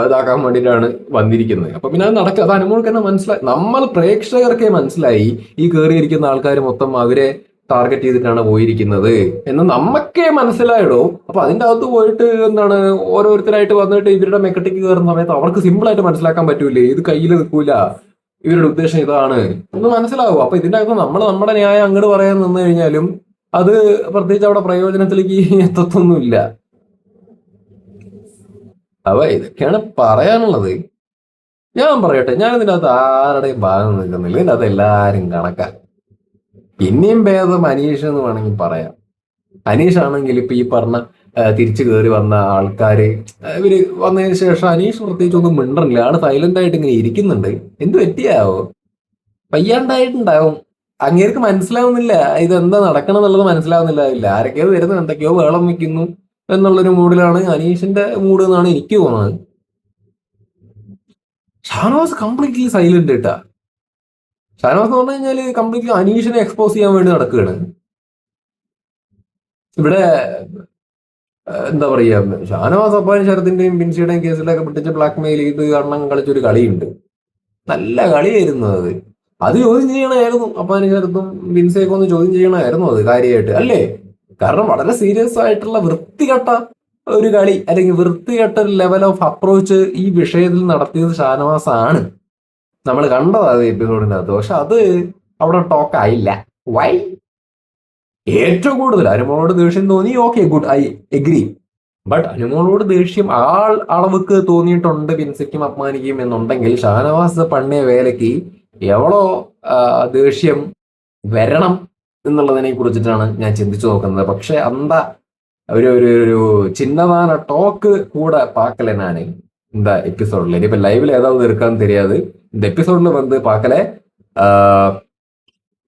ഇതാക്കാൻ വേണ്ടിയിട്ടാണ് വന്നിരിക്കുന്നത്. അപ്പൊ പിന്നെ അത് നടക്കുക അത് അനുമോൾക്ക് തന്നെ മനസ്സിലായി. നമ്മൾ പ്രേക്ഷകർക്കേ മനസ്സിലായി. ഈ കയറിയിരിക്കുന്ന ആൾക്കാർ മൊത്തം അവരെ ടാർഗറ്റ് ചെയ്തിട്ടാണ് പോയിരിക്കുന്നത് എന്ന് നമുക്കേ മനസ്സിലായിടോ. അപ്പൊ അതിന്റെ അകത്ത് പോയിട്ട് എന്താണ് ഓരോരുത്തരായിട്ട് വന്നിട്ട് ഇവരുടെ മെക്കട്ടിക്ക് കയറുന്ന സമയത്ത് അവർക്ക് സിമ്പിൾ ആയിട്ട് മനസ്സിലാക്കാൻ പറ്റൂലേ. ഇത് കയ്യിൽ നിൽക്കൂല. ഇവരുടെ ഉദ്ദേശം ഇതാണ് ഒന്ന് മനസ്സിലാവും. അപ്പൊ ഇതിന്റെ അകത്ത് നമ്മൾ നമ്മുടെ ന്യായം അങ്ങോട്ട് പറയാൻ നിന്ന് കഴിഞ്ഞാലും അത് പ്രത്യേകിച്ച് അവിടെ പ്രയോജനത്തിലേക്ക് എത്തത്തൊന്നുമില്ല. അവ ഇതൊക്കെയാണ് പറയാനുള്ളത്. ഞാൻ പറയട്ടെ. ഞാൻ ഇതിനകത്ത് ആരുടെയും ഭാഗം നിൽക്കുന്നില്ല. ഇതിനകത്ത് എല്ലാരും കണക്കാ. പിന്നെയും ഭേദം അനീഷ് എന്ന് വേണമെങ്കിൽ പറയാം. അനീഷ് ആണെങ്കിൽ ഇപ്പൊ ഈ പറഞ്ഞ തിരിച്ചു കയറി വന്ന ആൾക്കാര് ഇവർ വന്നതിന് ശേഷം അനീഷ് പ്രത്യേകിച്ച് ഒന്നും മിണ്ടണില്ല. ആൾ സൈലന്റ് ആയിട്ട് ഇങ്ങനെ ഇരിക്കുന്നുണ്ട്. എന്ത് പറ്റിയാവോ? പയ്യാണ്ടായിട്ടുണ്ടാവും. അങ്ങേർക്ക് മനസ്സിലാവുന്നില്ല. ഇതെന്താ നടക്കണം എന്നുള്ളത് മനസ്സിലാവുന്നില്ല. ഇല്ല ആരൊക്കെയോ വരുന്നു. എന്തൊക്കെയോ വേളം വെക്കുന്നു എന്നുള്ളൊരു മൂഡിലാണ് അനീഷിന്റെ മൂഡ് എന്നാണ് എനിക്ക് തോന്നുന്നത്. ഷാനവാസ് കംപ്ലീറ്റ്ലി സൈലന്റ് കേട്ടാ ഷാനവാസ് എന്ന് പറഞ്ഞു കഴിഞ്ഞാൽ കംപ്ലീറ്റ്ലി അനീഷിനെ എക്സ്പോസ് ചെയ്യാൻ വേണ്ടി നടക്കുകയാണ്. ഇവിടെ എന്താ പറയാ ഷാനവാസ് അപ്പാൻ ശരത്തിന്റെയും ബിൻസിയുടെയും കേസിലൊക്കെ പിടിച്ച് ബ്ലാക്ക് മെയിൽ ചെയ്ത് കാരണം കളിച്ചൊരു കളിയുണ്ട്. നല്ല കളിയായിരുന്നു അത്. അത് ചോദ്യം ചെയ്യണമായിരുന്നു. അപ്പാനും ശരത്തും ബിൻസിയൊക്കെ ഒന്ന് ചോദ്യം ചെയ്യണമായിരുന്നു അത് കാര്യമായിട്ട് അല്ലേ? കാരണം വളരെ സീരിയസ് ആയിട്ടുള്ള വൃത്തികെട്ട ഒരു കളി അല്ലെങ്കിൽ വൃത്തികെട്ട ഒരു ലെവൽ ഓഫ് അപ്രോച്ച് ഈ വിഷയത്തിൽ നടത്തിയത് ഷാനവാസ് ആണ് നമ്മൾ കണ്ടത് അത് എപ്പിസോഡിനകത്ത് പക്ഷെ അത് അവിടെ ടോക്ക് ആയില്ല വൈ ഏറ്റവും കൂടുതൽ അനുമോളോട് ദേഷ്യം തോന്നി okay good I agree but അനുമോളോട് ദേഷ്യം ആൾ അളവുക്ക് തോന്നിയിട്ടുണ്ട് ബിൻസിക്കും അപമാനിക്കും എന്നുണ്ടെങ്കിൽ ഷാനവാസ് പണ്ണിയ വേലയ്ക്ക് എവളോ ആ, ദേഷ്യം വരണം എന്നുള്ളതിനെ കുറിച്ചിട്ടാണ് ഞാൻ ചിന്തിച്ചു നോക്കുന്നത് പക്ഷെ അന്ത ഒരു ഒരു ഒരു ചിന്നതാന ടോക്ക് കൂടെ പാക്കല നാന് இந்த எபிசோட்ல இப்ப லைவ்ல ஏதாவது இருக்கான்னு தெரியாது இந்த எபிசோட்ல வந்து பார்க்கல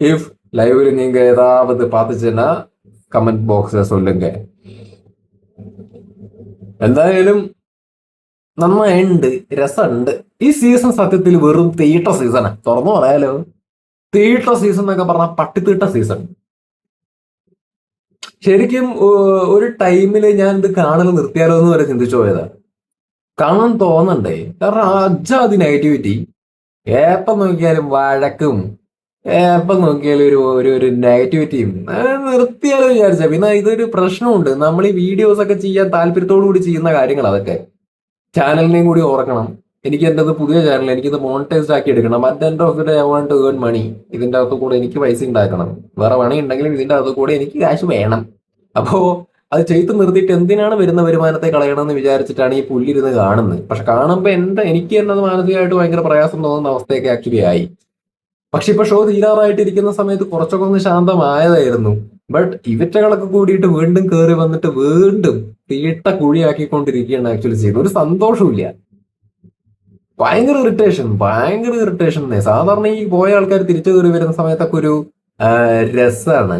இஃப் லைவ்ல நீங்க ஏதாவது பார்த்துச்சுன்னா കമന്റ് ബോക്സിൽ சொல்லுங்க എന്തായാലും നന്നായിണ്ട് രസമുണ്ട് ഈ സീസൺ സത്യത്തിൽ വെറും തീട്ട സീസണാ തുറന്നു പറയാലോ തീട്ട സീസൺ എന്നൊക്കെ പറഞ്ഞാൽ പട്ടിത്തീട്ട സീസൺ ശരിക്കും ഏർ, ഒരു ടൈമില് ഞാൻ ഇത് കാണൽ നിർത്തിയാലോ എന്ന് വരെ ചിന്തിച്ചു പോയതാ കാണാൻ തോന്നണ്ടേ കാരണം അജാതി നെഗറ്റിവിറ്റി എപ്പം നോക്കിയാലും വഴക്കും എപ്പം നോക്കിയാലും ഒരു ഒരു ഒരു നെഗറ്റിവിറ്റിയും നിർത്തിയാലും വിചാരിച്ച. പിന്നെ ഇതൊരു പ്രശ്നമുണ്ട്. നമ്മൾ ഈ വീഡിയോസ് ഒക്കെ ചെയ്യാൻ താല്പര്യത്തോടു കൂടി ചെയ്യുന്ന കാര്യങ്ങൾ അതൊക്കെ. ചാനലിനെയും കൂടി ഓർക്കണം. എനിക്ക് എന്റെ പുതിയ ചാനൽ എനിക്കിത് മോണിറ്റൈസ്ഡ് ആക്കി എടുക്കണം. At end of the day I want to earn money ഇതിന്റെ അകത്ത് കൂടെ എനിക്ക് പൈസ ഉണ്ടാക്കണം. വേറെ പണി ഉണ്ടെങ്കിലും ഇതിന്റെ അകത്ത് കൂടെ എനിക്ക് കാശ് വേണം. അപ്പോ അത് ചെയ്ത് നിർത്തിയിട്ട് എന്തിനാണ് വരുന്ന വരുമാനത്തെ കളയണമെന്ന് വിചാരിച്ചിട്ടാണ് ഈ പുല്ലിരുന്ന് കാണുന്നത്. പക്ഷെ കാണുമ്പോൾ എന്താ എനിക്ക് തന്നെ അത് മാനസികമായിട്ട് ഭയങ്കര പ്രയാസം തോന്നുന്ന അവസ്ഥയൊക്കെ ആക്ച്വലി ആയി. പക്ഷെ ഇപ്പൊ ഷോ തീരാറായിട്ടിരിക്കുന്ന സമയത്ത് കുറച്ചൊക്കെ ഒന്ന് ശാന്തമായതായിരുന്നു. ബട്ട് ഇവറ്റകളൊക്കെ കൂടിയിട്ട് വീണ്ടും കയറി വന്നിട്ട് വീണ്ടും തീട്ട കുഴിയാക്കിക്കൊണ്ടിരിക്കുകയാണ് ആക്ച്വലി ചെയ്യുന്നത് ഒരു സന്തോഷമില്ല ഭയങ്കര ഇറിറ്റേഷൻ ഭയങ്കര ഇറിറ്റേഷൻ സാധാരണ ഈ പോയ ആൾക്കാർ തിരിച്ചു കയറി വരുന്ന സമയത്തൊക്കെ ഒരു രസമാണ്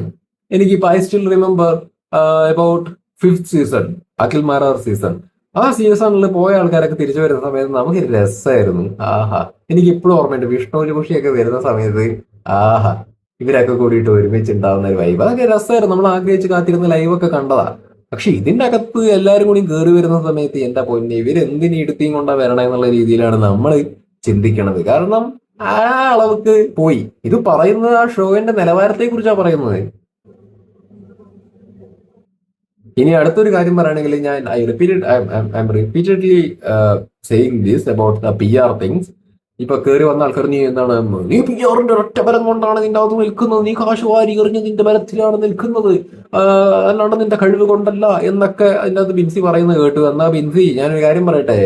എനിക്ക് എനിക്ക് I still remember about fifth season Akhil Marar season ആ സീസണിൽ പോയ ആൾക്കാരൊക്കെ തിരിച്ചു വരുന്ന സമയത്ത് നമുക്ക് രസമായിരുന്നു ആഹാ. എനിക്ക് ഇപ്പോഴും ഓർമ്മയുണ്ട്. വിഷ്ണു ജോഷിയൊക്കെ വരുന്ന സമയത്ത് ആഹാ. ഇവരൊക്കെ കൂടിയിട്ട് ഒരുമിച്ച് ഉണ്ടാവുന്ന ഒരു വൈബ് അതൊക്കെ രസമായിരുന്നു നമ്മൾ ആഗ്രഹിച്ച് കാത്തിരുന്ന ലൈവൊക്കെ കണ്ടതാ. പക്ഷെ ഇതിന്റെ അകത്ത് എല്ലാവരും കൂടി കയറി വരുന്ന സമയത്ത് എന്റെ പൊന്നെ ഇവർ എന്തിനു എടുത്തിയും കൊണ്ടാ വരണേ എന്നുള്ള രീതിയിലാണ് നമ്മൾ ചിന്തിക്കണത്. കാരണം ആ അളവുക്ക് പോയി. ഇത് പറയുന്നത് ആ ഷോവിന്റെ നിലവാരത്തെ കുറിച്ചാണ് പറയുന്നത്. ഇനി അടുത്തൊരു കാര്യം പറയുകയാണെങ്കിൽ ഞാൻ I repeated I am repeatedly saying this about the P R things ഇപ്പൊ കയറി വന്ന ആൾക്കാർ നീ എന്താണ് നീ പി ആറിന്റെ ഒറ്റ ബലം കൊണ്ടാണ് നിന്റെ അകത്ത് നിൽക്കുന്നത്? നീ കാശ് വാരി എറിഞ്ഞ് നിന്റെ ബലത്തിലാണ് നിൽക്കുന്നത്? അല്ലാണ്ട് നിന്റെ കഴിവ് കൊണ്ടല്ല എന്നൊക്കെ അതിന്റെ ബിൻസി പറയുന്നത് കേട്ടു. എന്നാ ബിൻസി ഞാനൊരു കാര്യം പറയട്ടെ?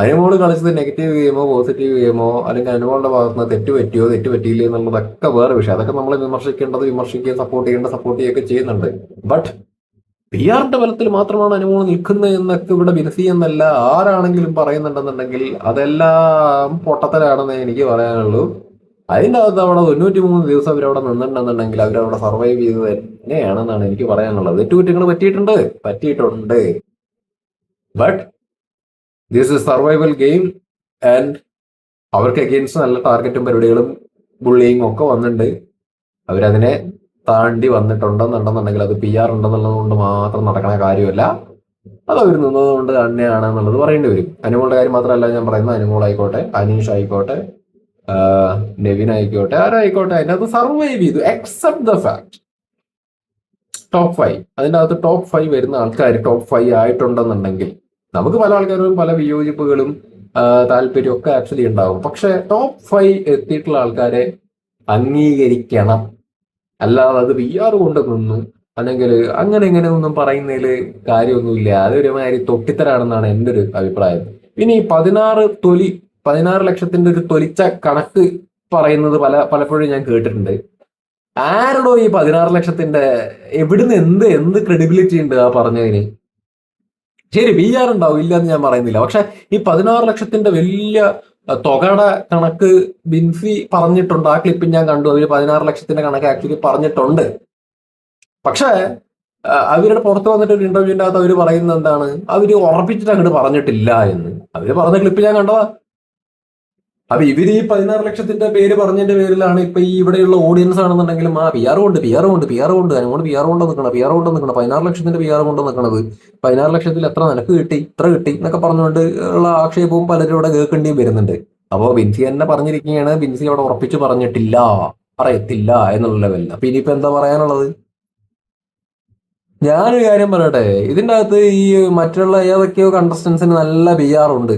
അനുമോൾ കളിച്ചത് നെഗറ്റീവ് ഗെയിമോ പോസിറ്റീവ് ഗെയിമോ അല്ലെങ്കിൽ അനുമോളുടെ ഭാഗത്ത് നിന്ന് തെറ്റ് പറ്റിയോ തെറ്റ് പറ്റിയില്ലേ എന്നുള്ളതൊക്കെ വേറെ വിഷയം. അതൊക്കെ നമ്മൾ വിമർശിക്കേണ്ടത് വിമർശിക്കുകയും സപ്പോർട്ട് ചെയ്യേണ്ട സപ്പോർട്ട് ചെയ്യുകയൊക്കെ ചെയ്യുന്നുണ്ട്. ബട്ട് പി ആറിന്റെ ബലത്തിൽ മാത്രമാണ് അനുമോൾ നിൽക്കുന്നത് എന്നൊക്കെ ഇവിടെ ബിൻസി എന്നല്ല. ആരാണെങ്കിലും പറയുന്നുണ്ടെന്നുണ്ടെങ്കിൽ അതെല്ലാം പൊട്ടത്തരാണെന്ന് എനിക്ക് പറയാനുള്ളൂ. അതിന്റെ അകത്ത് അവിടെ തൊണ്ണൂറ്റി മൂന്ന് ദിവസം അവരവിടെ നിന്നിട്ടുണ്ടെന്നുണ്ടെങ്കിൽ അവരവിടെ സർവൈവ് ചെയ്തത് തന്നെയാണെന്നാണ് എനിക്ക് പറയാനുള്ളത്. തെറ്റുകുറ്റങ്ങൾ പറ്റിയിട്ടുണ്ട്. പറ്റിയിട്ടുണ്ട്. But this is survival game and അവർക്ക് അഗെയിൻസ്റ്റ് നല്ല ടാർഗറ്റും പരിപാടികളും ബുള്ളിയും ഒക്കെ വന്നിട്ടുണ്ട്. അവരതിനെ താണ്ടി വന്നിട്ടുണ്ടെന്നുണ്ടെന്നുണ്ടെങ്കിൽ അത് പി ആർ ഉണ്ടെന്നുള്ളത് കൊണ്ട് മാത്രം നടക്കണ കാര്യമല്ല. അത് അവർ നിന്നതുകൊണ്ട് തന്നെയാണ് എന്നുള്ളത് പറയേണ്ടി വരും. അനുമോളുടെ കാര്യം മാത്രമല്ല ഞാൻ പറയുന്നത്. അനുമോൾ ആയിക്കോട്ടെ അനീഷ് ആയിക്കോട്ടെ നെവിൻ ആയിക്കോട്ടെ ആരായിക്കോട്ടെ അതിന്റെ അത് സർവൈവ് ചെയ്തു. Except the fact top five അതിന്റെ അകത്ത് ടോപ്പ് ഫൈവ് വരുന്ന ആൾക്കാർ ടോപ്പ് ഫൈവ് ആയിട്ടുണ്ടെന്നുണ്ടെങ്കിൽ നമുക്ക് പല ആൾക്കാരും പല വിയോജിപ്പുകളും താല്പര്യം ഒക്കെ ആക്ച്വലി ഉണ്ടാവും. പക്ഷെ ടോപ്പ് ഫൈവ് എത്തിയിട്ടുള്ള ആൾക്കാരെ അംഗീകരിക്കണം. അല്ലാതെ അത് വിയാർ കൊണ്ട് നിന്നു അല്ലെങ്കിൽ അങ്ങനെ ഇങ്ങനെ ഒന്നും പറയുന്നതിൽ കാര്യമൊന്നുമില്ല. അതൊരുമാതിരി തൊട്ടിത്തരാണെന്നാണ് എന്റെ ഒരു അഭിപ്രായം. ഇനി പതിനാറ് തൊലി പതിനാറ് ലക്ഷത്തിന്റെ ഒരു തൊലിച്ച കണക്ക് പറയുന്നത് പല പലപ്പോഴും ഞാൻ കേട്ടിട്ടുണ്ട്. ആരോടോ ഈ പതിനാറ് ലക്ഷത്തിന്റെ എവിടുന്ന് എന്ത് എന്ത് ക്രെഡിബിലിറ്റി ഉണ്ട് ആ പറഞ്ഞതിന്? ശരി പി ആർ ഉണ്ടാവും ഇല്ല എന്ന് ഞാൻ പറയുന്നില്ല. പക്ഷെ ഈ പതിനാറ് ലക്ഷത്തിന്റെ വലിയ തുകയുടെ കണക്ക് ബിൻസി പറഞ്ഞിട്ടുണ്ട്. ആ ക്ലിപ്പിൽ ഞാൻ കണ്ടു. അവർ പതിനാറ് ലക്ഷത്തിന്റെ കണക്ക് ആക്ച്വലി പറഞ്ഞിട്ടുണ്ട്. പക്ഷേ അവരുടെ പുറത്ത് വന്നിട്ട് ഒരു ഇന്റർവ്യൂവിന്റെ അകത്ത് അവർ പറയുന്നത് എന്താണ്? അവർ ഉറപ്പിച്ചിട്ട് അങ്ങോട്ട് പറഞ്ഞിട്ടില്ല എന്ന്. അവർ പറഞ്ഞ ക്ലിപ്പ് ഞാൻ കണ്ടതാ. അപ്പൊ ഇവർ ഈ പതിനാറ് ലക്ഷത്തിന്റെ പേര് പറഞ്ഞതിന്റെ പേരിലാണ് ഇപ്പൊ ഈ ഇവിടെയുള്ള ഓഡിയൻസ് ആണെന്നുണ്ടെങ്കിലും ആ പി ആർ കൊണ്ട് പി ആർ കൊണ്ട് പി ആർ കൊണ്ട് അങ്ങോട്ട് പി ആർ കൊണ്ട് നിൽക്കണം പി ആർ കൊണ്ട് നിൽക്കണം പതിനാറ് ലക്ഷത്തിന്റെ പി ആർ കൊണ്ട് നിൽക്കണത് പതിനാറ് ലക്ഷത്തിൽ എത്ര നിനക്ക് കിട്ടി ഇത്ര കിട്ടി എന്നൊക്കെ പറഞ്ഞുകൊണ്ട് ഉള്ള ആക്ഷേപവും പലരും ഇവിടെ കേൾക്കേണ്ടിയും വരുന്നുണ്ട്. അപ്പോ ബിൻസി തന്നെ പറഞ്ഞിരിക്കുകയാണ് ബിൻസി അവിടെ ഉറപ്പിച്ച് പറഞ്ഞിട്ടില്ല പറയത്തില്ല എന്നുള്ള ലെവലിൽ അപ്പൊ ഇനിയിപ്പോ എന്താ പറയാനുള്ളത്? ഞാനൊരു കാര്യം പറയട്ടെ ഇതിന്റെ അകത്ത് ഈ മറ്റുള്ള ഏതൊക്കെയോ കണ്ടസ്റ്റൻസിന് നല്ല ബി ആർ ഉണ്ട്.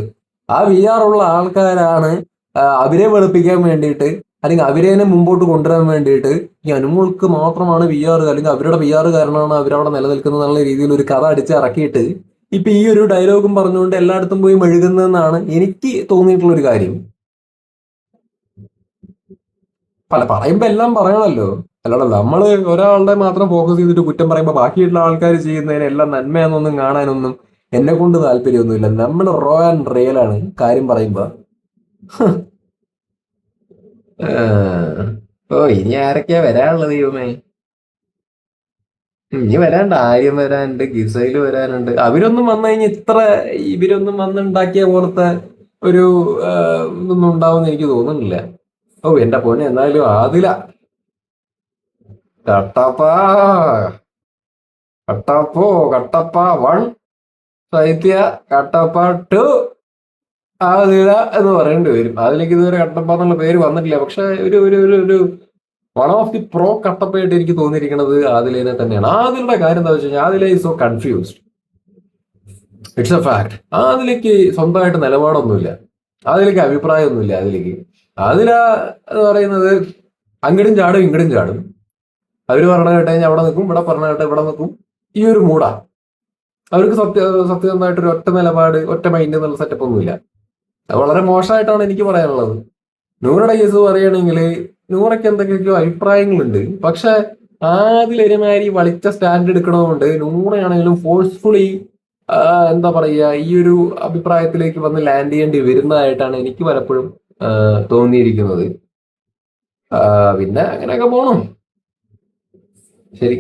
ആ ബി ആർ ഉള്ള ആൾക്കാരാണ് അവരെ വെളുപ്പിക്കാൻ വേണ്ടിയിട്ട് അല്ലെങ്കിൽ അവരെ മുമ്പോട്ട് കൊണ്ടുവരാൻ വേണ്ടിയിട്ട് ഈ അനുമോൾക്ക് മാത്രമാണ് വി ആർ അല്ലെങ്കിൽ അവരുടെ വി ആർ കാരണമാണ് അവരവിടെ നിലനിൽക്കുന്നത് എന്നുള്ള രീതിയിൽ ഒരു കഥ അടിച്ച് ഇറക്കിയിട്ട് ഇപ്പൊ ഈ ഒരു ഡയലോഗും പറഞ്ഞുകൊണ്ട് എല്ലായിടത്തും പോയി മെഴുകുന്നതെന്നാണ് എനിക്ക് തോന്നിയിട്ടുള്ള ഒരു കാര്യം. പല പറയുമ്പോ എല്ലാം പറയണല്ലോ. അല്ലാതെ നമ്മൾ ഒരാളുടെ മാത്രം ഫോക്കസ് ചെയ്തിട്ട് കുറ്റം പറയുമ്പോൾ ബാക്കിയുള്ള ആൾക്കാർ ചെയ്യുന്നതിന് എല്ലാം നന്മയാണെന്നൊന്നും കാണാനൊന്നും എന്നെ കൊണ്ട് താല്പര്യമൊന്നുമില്ല. നമ്മൾ റോ ആൻഡ് റിയൽ ആണ്. കാര്യം പറയുമ്പോ ഏഹ്. ഓ ഇനി ആരൊക്കെയാ വരാനുള്ളത് ദൈവമേ ഇനി വരാണ്ട് ആര്യം വരാനുണ്ട് ഗിസൈൽ വരാനുണ്ട്. അവരൊന്നും വന്നു കഴിഞ്ഞാൽ ഇത്ര ഇവരൊന്നും വന്നുണ്ടാക്കിയ പോലത്തെ ഒരു ഇതൊന്നും ഉണ്ടാവുമെന്ന് എനിക്ക് തോന്നുന്നില്ല. ഓ എന്റെ പൊന്നെ എന്നാലും ആദില. കട്ടപ്പാ. കട്ടപ്പോ കട്ടപ്പ വൺ. ശൈത്യ കട്ടപ്പ ടു. ആദില എന്ന് പറയേണ്ടി വരും. അതിലേക്ക് ഇതുവരെ കട്ടപ്പ എന്നുള്ള പേര് വന്നിട്ടില്ല. പക്ഷെ ഒരു ഒരു ഒരു ഒരു വൺ ഓഫ് ദി പ്രോ കട്ടപ്പയായിട്ട് എനിക്ക് തോന്നിയിരിക്കുന്നത് ആദിലേനെ തന്നെയാണ്. ആദിലിന്റെ കാര്യം എന്താ വെച്ച് കഴിഞ്ഞാൽ Adila is so confused it's a fact ആദിലേക്ക് സ്വന്തമായിട്ട് നിലപാടൊന്നുമില്ല. ആദിലേക്ക് അഭിപ്രായമൊന്നുമില്ല അതിലേക്ക് ആദില എന്ന് പറയുന്നത് അങ്ങടും ചാടും ഇങ്ങടും ചാടും. അവർ പറഞ്ഞ കേട്ട് കഴിഞ്ഞാൽ അവിടെ നിൽക്കും ഇവിടെ പറഞ്ഞ കേട്ട് ഇവിടെ നിൽക്കും. ഈ ഒരു മൂടാ അവർക്ക് സത്യ സത്യസന്ധമായിട്ട് ഒരു ഒറ്റ നിലപാട് ഒറ്റ മൈൻഡ് എന്നുള്ള സെറ്റപ്പ് ഒന്നുമില്ല. വളരെ മോശമായിട്ടാണ് എനിക്ക് പറയാനുള്ളത്. നൂറുടെ കേസ് പറയുകയാണെങ്കിൽ നൂറയ്ക്ക് എന്തൊക്കെയൊക്കെയോ അഭിപ്രായങ്ങളുണ്ട്. പക്ഷെ ആദിലൊരുമാതിരി വളിച്ച സ്റ്റാൻഡ് എടുക്കണതുകൊണ്ട് നൂറയാണെങ്കിലും ഫോഴ്സ്ഫുള്ളി എന്താ പറയുക ഈ ഒരു അഭിപ്രായത്തിലേക്ക് വന്ന് ലാൻഡ് ചെയ്യേണ്ടി വരുന്നതായിട്ടാണ് എനിക്ക് പലപ്പോഴും തോന്നിയിരിക്കുന്നത്. പിന്നെ അങ്ങനെയൊക്കെ പോണം. ശരി.